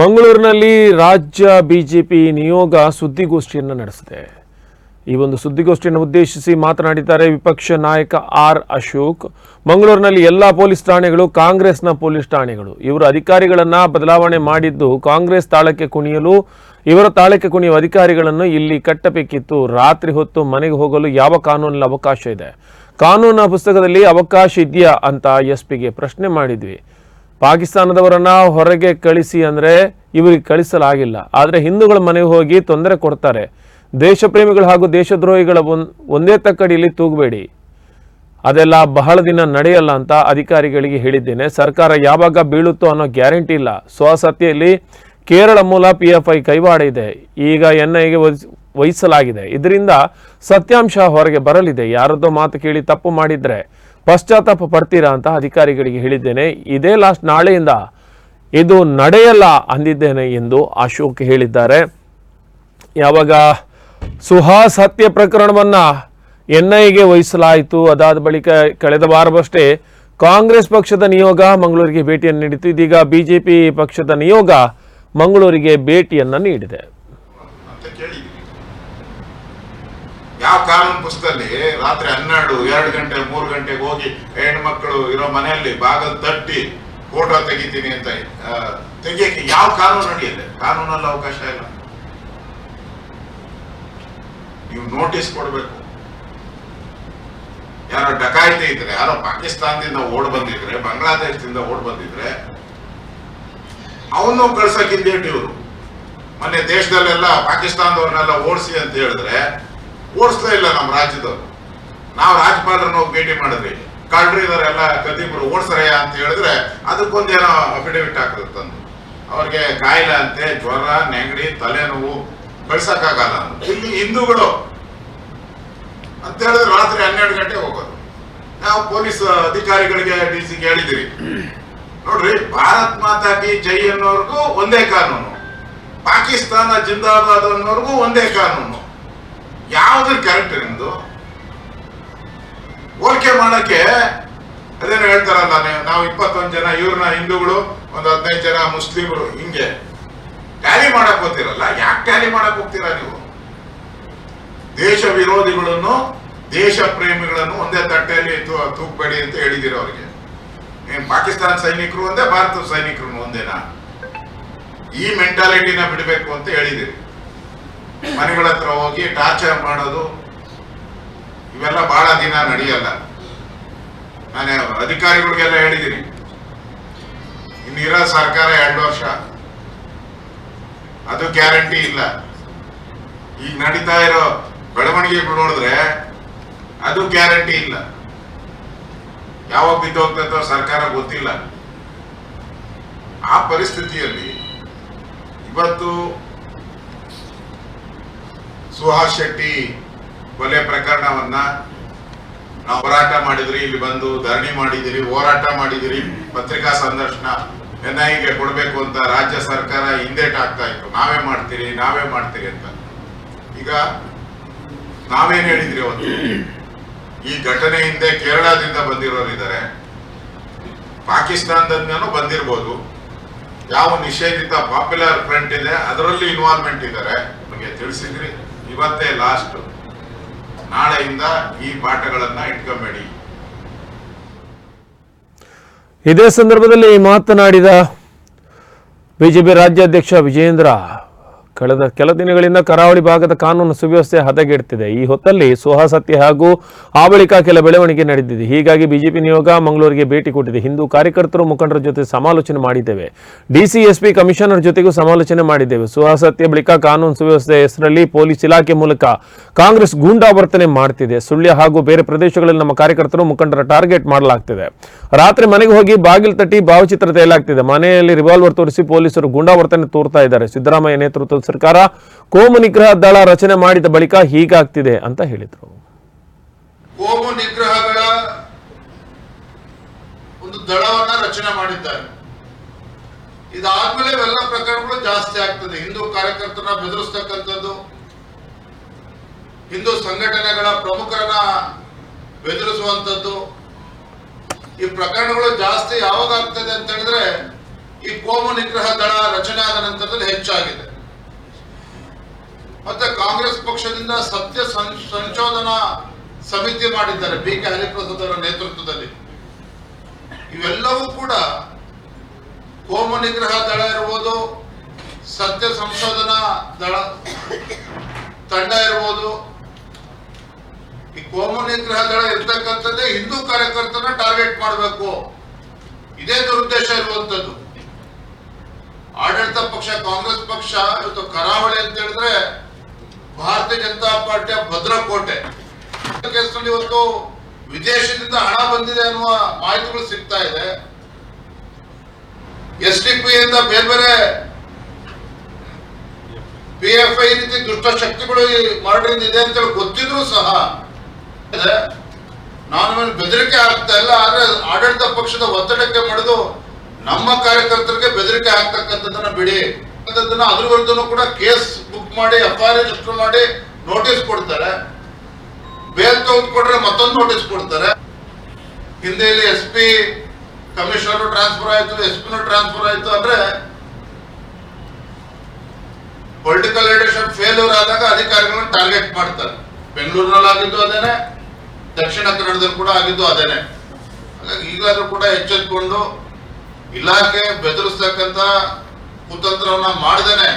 ಮಂಗಳೂರಿನಲ್ಲಿ ರಾಜ್ಯ ಬಿಜೆಪಿ ನಿಯೋಗ ಸುದ್ದಿಗೋಷ್ಠಿಯನ್ನು ನಡೆಸಿದೆ. ಈ ಒಂದು ಸುದ್ದಿಗೋಷ್ಠಿಯನ್ನು ಉದ್ದೇಶಿಸಿ ಮಾತನಾಡಿದ್ದಾರೆ ವಿಪಕ್ಷ ನಾಯಕ ಆರ್ ಅಶೋಕ್. ಮಂಗಳೂರಿನಲ್ಲಿ ಎಲ್ಲ ಪೊಲೀಸ್ ಠಾಣೆಗಳು, ಕಾಂಗ್ರೆಸ್ನ ಪೊಲೀಸ್ ಠಾಣೆಗಳು. ಇವರು ಅಧಿಕಾರಿಗಳನ್ನು ಬದಲಾವಣೆ ಮಾಡಿದ್ದು ಕಾಂಗ್ರೆಸ್ ತಾಳಕ್ಕೆ ಕುಣಿಯಲು, ಇವರ ತಾಳಕ್ಕೆ ಕುಣಿಯುವ ಅಧಿಕಾರಿಗಳನ್ನು ಇಲ್ಲಿ ಕಟ್ಟಬೇಕಿತ್ತು. ರಾತ್ರಿ ಹೊತ್ತು ಮನೆಗೆ ಹೋಗಲು ಯಾವ ಕಾನೂನಲ್ಲಿ ಅವಕಾಶ ಇದೆ? ಕಾನೂನಿನ ಪುಸ್ತಕದಲ್ಲಿ ಅವಕಾಶ ಇದೆಯಾ ಅಂತ ಎಸ್ ಪಿಗೆ ಪ್ರಶ್ನೆ ಮಾಡಿದ್ವಿ. ಪಾಕಿಸ್ತಾನದವರನ್ನ ಹೊರಗೆ ಕಳಿಸಿ ಅಂದರೆ ಇವರಿಗೆ ಕಳಿಸಲಾಗಿಲ್ಲ. ಆದರೆ ಹಿಂದೂಗಳ ಮನೆಗೆ ಹೋಗಿ ತೊಂದರೆ ಕೊಡ್ತಾರೆ. ದೇಶಪ್ರೇಮಿಗಳು ಹಾಗೂ ದೇಶದ್ರೋಹಿಗಳ ಒಂದೇ ತಕ್ಕಡಿಯಲ್ಲಿ ತೂಗಬೇಡಿ. ಅದೆಲ್ಲ ಬಹಳ ದಿನ ನಡೆಯಲ್ಲ ಅಂತ ಅಧಿಕಾರಿಗಳಿಗೆ ಹೇಳಿದ್ದೇನೆ. ಸರ್ಕಾರ ಯಾವಾಗ ಬೀಳುತ್ತೋ ಅನ್ನೋ ಗ್ಯಾರಂಟಿ ಇಲ್ಲ. ಸ್ವಸತ್ಯಲ್ಲಿ ಕೇರಳ ಮೂಲ ಪಿ ಎಫ್ ಐ ಕೈವಾಡ ಇದೆ. ಈಗ ಎನ್ ಐಗೆ ವಹಿಸಲಾಗಿದೆ. ಇದರಿಂದ ಸತ್ಯಾಂಶ ಹೊರಗೆ ಬರಲಿದೆ. ಯಾರದ್ದೋ ಮಾತು ಕೇಳಿ ತಪ್ಪು ಮಾಡಿದ್ರೆ. ಪಶ್ಚಾತ್ತಾಪ ಪಡ್ತೀರಾ ಅಂತ ಅಧಿಕಾರಿಗಳಿಗೆ ಹೇಳಿದ್ದೇನೆ. ಇದೇ ಲಾಸ್ಟ್ ನಾಳೆಯಿಂದ ಇದು ನಡೆಯಲ್ಲ ಅಂದಿದ್ದೇನೆ ಎಂದು ಅಶೋಕ್ ಹೇಳಿದ್ದಾರೆ. ಯಾವಾಗ ಸುಹಾಸ್ ಹತ್ಯೆ ಪ್ರಕರಣವನ್ನು ಎನ್ ಐಗೆ ವಹಿಸಲಾಯಿತು. ಅದಾದ ಬಳಿಕ ಕಳೆದ ವಾರವಷ್ಟೇ ಕಾಂಗ್ರೆಸ್ ಪಕ್ಷದ ನಿಯೋಗ ಮಂಗಳೂರಿಗೆ ಭೇಟಿಯನ್ನು ನೀಡಿತು ಇದೀಗ ಬಿಜೆಪಿ ಪಕ್ಷದ ನಿಯೋಗ ಮಂಗಳೂರಿಗೆ ಭೇಟಿಯನ್ನು ನೀಡಿದೆ ಅಂತ ಕೇಳಿದ್ವಿ ಯಾವ ಕಾನೂನು ಪುಸ್ತಕದಲ್ಲಿ ರಾತ್ರಿ ಹನ್ನೆರಡು ಎರಡು ಗಂಟೆ ಮೂರು ಗಂಟೆಗೆ ಹೋಗಿ ಹೆಣ್ಮಕ್ಳು ಇರೋ ಮನೆಯಲ್ಲಿ ಬಾಗಲ್ ತಟ್ಟಿ ಫೋಟೋ ತೆಗಿತೀನಿ ಅಂತ ಆ, ತೆಗಿಯಕ್ಕೆ ಯಾವ ಕಾನೂನು ನಡೆಯಲ್ಲ ಕಾನೂನಲ್ಲಿ ಅವಕಾಶ ಇಲ್ಲ. ನೀವು ನೋಟಿಸ್ ಕೊಡಬೇಕು. ಯಾರೋ ಡಕಾಯಿತಿ ಇದ್ರೆ ಯಾರೋ ಪಾಕಿಸ್ತಾನದಿಂದ ಓಡ್ ಬಂದಿದ್ರೆ ಬಾಂಗ್ಲಾದೇಶದಿಂದ ಓಡ್ ಬಂದಿದ್ರೆ ಅವನು ಕಳ್ಸಕ್ ಹಿಂದೇಟ್ ಇವರು. ಮೊನ್ನೆ ದೇಶದಲ್ಲೆಲ್ಲ ಪಾಕಿಸ್ತಾನದವ್ರನ್ನೆಲ್ಲ ಓಡಿಸಿ ಅಂತ ಹೇಳಿದ್ರೆ ಓಡಿಸ್ಲೇ ಇಲ್ಲ ನಮ್ಮ ರಾಜ್ಯದವರು ನಾವು ರಾಜ್ಯಪಾಲರನ್ನ ಹೋಗಿ ಭೇಟಿ ಮಾಡಿದ್ವಿ. ಇದರೆಲ್ಲ ಕದಿಬ್ರು ಓಡಿಸ್ರಯ್ಯ ಅಂತ ಹೇಳಿದ್ರೆ ಅದಕ್ಕೊಂದೇನೋ ಅಫಿಡವಿಟ್ ಹಾಕಿದ್ರು ತಂದು. ಅವ್ರಿಗೆ ಕಾಯಿಲೆ ಅಂತೆ, ಜ್ವರ, ನೆಗಡಿ, ತಲೆನೋವು ಬೆಳ್ಸಕ್ಕಾಗಲ್ಲ. ಇಲ್ಲಿ ಹಿಂದೂಗಳು ಅಂತ ಹೇಳಿದ್ರೆ ರಾತ್ರಿ ಹನ್ನೆರಡು ಗಂಟೆ ಹೋಗೋದು. ನಾವು ಪೊಲೀಸ್ ಅಧಿಕಾರಿಗಳಿಗೆ ಡಿ ಸಿಗೆ ಹೇಳಿದಿರಿ ನೋಡ್ರಿ, ಭಾರತ್ ಮಾತಾ ಕಿ ಜೈ ಅನ್ನೋರ್ಗೂ ಒಂದೇ ಕಾನೂನು. ಪಾಕಿಸ್ತಾನ ಜಿಂದಾಬಾದ್ ಅನ್ನೋರ್ಗೂ ಒಂದೇ ಕಾನೂನು. ಯಾವ್ದು ಕರೆಕ್ಟ್ ನಿಮ್ದು ಹೋಲಿಕೆ ಮಾಡಕ್ಕೆ ಅದೇನು ಹೇಳ್ತಾರಲ್ಲ ನೀವು- ಇಪ್ಪತ್ತೊಂದು ಜನ, ಇವ್ರನ್ನ ಹಿಂದೂಗಳು, ಒಂದು ಹದಿನೈದು ಜನ ಮುಸ್ಲಿಮರು, ಹಿಂಗೆ. ಟ್ಯಾಲಿ ಮಾಡಕ್ ಹೋಗ್ತಿರಲ್ಲ ಯಾಕೆ ಟ್ಯಾಲಿ ಮಾಡಕ್ ಹೋಗ್ತೀರಾ ನೀವು? ದೇಶ ವಿರೋಧಿಗಳನ್ನು, ದೇಶ ಪ್ರೇಮಿಗಳನ್ನು ಒಂದೇ ತಟ್ಟೆಯಲ್ಲಿ ತೂಕಬೇಡಿ ಅಂತ ಹೇಳಿದಿರ ಅವ್ರಿಗೆ. ಪಾಕಿಸ್ತಾನ ಸೈನಿಕರು ಒಂದೇ, ಭಾರತದ ಸೈನಿಕರು ಒಂದೇನಾ? ಈ ಮೆಂಟಾಲಿಟಿನ ಬಿಡಬೇಕು ಅಂತ ಹೇಳಿದಿರಿ. ಮನೆಗಳ ಹತ್ರ ಹೋಗಿ ಟಾರ್ಚರ್ ಮಾಡೋದು, ಇವೆಲ್ಲ ಬಹಳ ದಿನ ನಡೆಯಲ್ಲ. ನಾನು ಅಧಿಕಾರಿಗಳಿಗೆಲ್ಲ ಹೇಳಿದ್ದೀನಿ. ಇನ್ನಿರೋ ಸರ್ಕಾರ ಎರಡು ವರ್ಷ. ಅದು ಗ್ಯಾರಂಟಿ ಇಲ್ಲ. ಈಗ ನಡೀತಾ ಇರೋ ಬೆಳವಣಿಗೆಗಳು ನೋಡಿದ್ರೆ ಅದು ಗ್ಯಾರಂಟಿ ಇಲ್ಲ. ಯಾವಾಗ ಬಿದ್ದೋಗ್ತದೋ ಸರ್ಕಾರ ಗೊತ್ತಿಲ್ಲ. ಆ ಪರಿಸ್ಥಿತಿಯಲ್ಲಿ ಇವತ್ತು ಸುಹಾಸ್ ಶೆಟ್ಟಿ ಕೊಲೆ ಪ್ರಕರಣವನ್ನ ನಾವು ಹೋರಾಟ ಮಾಡಿದ್ರಿ, ಇಲ್ಲಿ ಬಂದು ಧರಣಿ ಮಾಡಿದಿರಿ ಹೋರಾಟ ಮಾಡಿದಿರಿ ಪತ್ರಿಕಾ ಸಂದರ್ಶನ ಎನ್ ಐಗೆ ಕೊಡಬೇಕು ಅಂತ ರಾಜ್ಯ ಸರ್ಕಾರ ಹಿಂದೇಟ್ ಆಗ್ತಾ ಇತ್ತು. ನಾವೇ ಮಾಡ್ತೀರಿ ನಾವೇ ಮಾಡ್ತೀರಿ ಅಂತ. ಈಗ ನಾವೇನ್ ಹೇಳಿದ್ರಿ ಅವತ್ತು? ಈ ಘಟನೆ ಹಿಂದೆ ಕೇರಳದಿಂದ ಬಂದಿರೋರಿದ್ದಾರೆ ಪಾಕಿಸ್ತಾನದಿಂದ ಬಂದಿರ್ಬೋದು. ಯಾವ ನಿಷೇಧಿತ ಪಾಪ್ಯುಲರ್ ಫ್ರಂಟ್ ಇದೆ, ಅದರಲ್ಲಿ ಇನ್ವಾಲ್ವ್ಮೆಂಟ್ ಇದ್ದಾರೆ. ನಮಗೆ ತಿಳಿಸಿದ್ರಿ? ಇವತ್ತೇ ಲಾಸ್ಟ್ ನಾಳೆಯಿಂದ ಈ ಪಾಠಗಳನ್ನ ಇಟ್ಕೊಂಬೇಡಿ. ಇದೇ ಸಂದರ್ಭದಲ್ಲಿ ಮಾತನಾಡಿದ ಬಿಜೆಪಿ ರಾಜ್ಯಾಧ್ಯಕ್ಷ ವಿಜೇಂದ್ರ ಕಳೆದ ಕೆಲ ದಿನಗಳಿಂದ ಕರಾವಳಿ ಭಾಗದ ಕಾನೂನು ಸುವ್ಯವಸ್ಥೆ ಹದಗೆಡ್ತಿದೆ. ಈ ಹೊತ್ತಲ್ಲಿ ಸುಹಾಸತ್ಯ ಹಾಗೂ ಆ ಬಳಿಕ ಕೆಲ ಬೆಳವಣಿಗೆ ನಡೆದಿದೆ. ಹೀಗಾಗಿ ಬಿಜೆಪಿ ನಿಯೋಗ ಮಂಗಳೂರಿಗೆ ಭೇಟಿ ಕೊಟ್ಟಿದೆ. ಹಿಂದೂ ಕಾರ್ಯಕರ್ತರು ಮುಖಂಡರ ಜೊತೆ ಸಮಾಲೋಚನೆ ಮಾಡಿದ್ದೇವೆ. ಡಿಸಿಎಸ್ಪಿ ಕಮಿಷನರ್ ಜೊತೆಗೂ ಸಮಾಲೋಚನೆ ಮಾಡಿದ್ದೇವೆ. ಸುಹಾಸತ್ಯ ಬಳಿಕ ಕಾನೂನು ಸುವ್ಯವಸ್ಥೆ ಹೆಸರಲ್ಲಿ ಪೊಲೀಸ್ ಇಲಾಖೆ ಮೂಲಕ ಕಾಂಗ್ರೆಸ್ ಗೂಂಡಾವರ್ತನೆ ಮಾಡ್ತಿದೆ. ಸುಳ್ಯ ಹಾಗೂ ಬೇರೆ ಪ್ರದೇಶಗಳಲ್ಲಿ ನಮ್ಮ ಕಾರ್ಯಕರ್ತರು ಮುಖಂಡರ ಟಾರ್ಗೆಟ್ ಮಾಡಲಾಗ್ತಿದೆ. ರಾತ್ರಿ ಮನೆಗೆ ಹೋಗಿ ಬಾಗಿಲು ತಟ್ಟಿ ಭಾವಚಿತ್ರ ತೆಗೆಯಲಾಗ್ತಿದೆ ಮನೆಯಲ್ಲಿ ರಿವಾಲ್ವರ್ ತೋರಿಸಿ ಪೊಲೀಸರು ಗೂಂಡಾವರ್ತನೆ ತೋರ್ತಾ ಇದ್ದಾರೆ. ಸಿದ್ದರಾಮಯ್ಯ ನೇತೃತ್ವದ ಸರ್ಕಾರ ಕೋಮು ನಿಗ್ರಹ ದಳ ರಚನೆ ಮಾಡಿದ ಬಳಿಕ ಹೀಗಾಗ್ತಿದೆ ಅಂತ ಹೇಳಿದರು. ಕೋಮು ನಿಗ್ರಹಗಳ ಒಂದು ದಳವನ್ನ ರಚನೆ ಮಾಡಿದ್ದಾರೆ. ಇದಾದ್ಮೇಲೆ ಎಲ್ಲ ಪ್ರಕರಣಗಳು ಜಾಸ್ತಿ ಆಗ್ತದೆ. ಹಿಂದೂ ಕಾರ್ಯಕರ್ತರನ್ನ ಬೆದರಿಸ್ತಕ್ಕಂಥದ್ದು, ಹಿಂದೂ ಸಂಘಟನೆಗಳ ಪ್ರಮುಖರನ್ನ ಬೆದರಿಸುವಂಥದ್ದು, ಈ ಪ್ರಕರಣಗಳು ಜಾಸ್ತಿ ಯಾವಾಗ ಆಗ್ತದೆ ಅಂತ ಹೇಳಿದ್ರೆ ಈ ಕೋಮು ನಿಗ್ರಹ ದಳ ರಚನೆ ಆದ ನಂತರ ಮತ್ತೆ ಕಾಂಗ್ರೆಸ್ ಪಕ್ಷದಿಂದ ಸತ್ಯ ಸಂಶೋಧನಾ ಸಮಿತಿ ಮಾಡಿದ್ದಾರೆ ಬಿ ಕೆ ಹರಿಪ್ರಸಾದ್ ಅವರ ನೇತೃತ್ವದಲ್ಲಿ. ಇವೆಲ್ಲವೂ ಕೂಡ ಕೋಮ ನಿಗ್ರಹ ದಳ ಇರ್ಬೋದು, ಸತ್ಯ ಸಂಶೋಧನಾ ದಳ ತಂಡ ಇರ್ಬೋದು. ಈ ಕೋಮ ನಿಗ್ರಹ ದಳ ಇರ್ತಕ್ಕಂಥದ್ದೇ ಹಿಂದೂ ಕಾರ್ಯಕರ್ತನ ಟಾರ್ಗೆಟ್ ಮಾಡಬೇಕು. ಇದೇ ದುರುದ್ದೇಶ ಇರುವಂತದ್ದು ಆಡಳಿತ ಪಕ್ಷ, ಕಾಂಗ್ರೆಸ್ ಪಕ್ಷ ಇವತ್ತು ಕರಾವಳಿ ಅಂತ ಹೇಳಿದ್ರೆ ಭಾರತೀಯ ಜನತಾ ಪಾರ್ಟಿಯ ಭದ್ರಕೋಟೆ. ಕೇಸ್ನಲ್ಲಿ ಇವತ್ತು ವಿದೇಶದಿಂದ ಹಣ ಬಂದಿದೆ ಅನ್ನುವ ಮಾಹಿತಿಗಳು ಸಿಗ್ತಾ ಇದೆ. ಎಸ್ ಡಿ ಪಿ ಇಂದ ಬೇರೆ ಬೇರೆ ಪಿ ಎಫ್ ಐ ರೀತಿ ದುಷ್ಟ ಶಕ್ತಿಗಳು ಮರಡಿಂದ ಇದೆ ಅಂತ ಹೇಳಿ ಗೊತ್ತಿದ್ರು ಸಹ ನಾನು ಬೆದರಿಕೆ ಆಗ್ತಾ ಇಲ್ಲ, ಆದ್ರೆ ಆಡಳಿತ ಪಕ್ಷದ ಒತ್ತಡಕ್ಕೆ ಮಡಿದು ನಮ್ಮ ಕಾರ್ಯಕರ್ತರಿಗೆ ಬೆದರಿಕೆ ಆಗ್ತಕ್ಕಂಥದ್ದನ್ನ ಬಿಡಿ. ಅದರ ವಿರುದ್ಧನೂ ಕೂಡ ಕೇಸ್ ಮಾಡಿ ಎಫ್ ರಿಜಿಸ್ಟರ್ ಮಾಡಿ ನೋಟಿಸ್ ಕೊಡ್ತಾರೆ. ಬೇಲ್ ತೆಗೆದುಕೊಂಡ್ರೆ ಮತ್ತೊಂದು ನೋಟಿಸ್ ಕೊಡ್ತಾರೆ. ಹಿಂದೆ ಇಲ್ಲಿ ಎಸ್ ಪಿ ಕಮಿಷನರ್ ಟ್ರಾನ್ಸ್ಫರ್ ಆಯ್ತು ಎಸ್ ಪಿನೂ ಟ್ರಾನ್ಸ್ಫರ್ ಆಯ್ತು ಅಂದ್ರೆ ಪೊಲಿಟಿಕಲ್ ಲೀಡರ್ಶಿಪ್ ಫೇಲ್ಯೂರ್ ಆದಾಗ ಅಧಿಕಾರಿಗಳನ್ನ ಟಾರ್ಗೆಟ್ ಮಾಡ್ತಾರೆ. ಬೆಂಗಳೂರಿನಲ್ಲಿ ಆಗಿದ್ದು ಅದೇನೆ, ದಕ್ಷಿಣ ಕನ್ನಡದಲ್ಲಿ ಕೂಡ ಆಗಿದ್ದು ಅದೇನೆ. ಹಾಗಾಗಿ ಈಗಲಾದ್ರೂ ಕೂಡ ಎಚ್ಚೆತ್ಕೊಂಡು ಇಲಾಖೆ ಬೆದರಿಸ್ತಕ್ಕಂತ ಕುತಂತ್ರವನ್ನ ಮಾಡ್ದೇನೆ.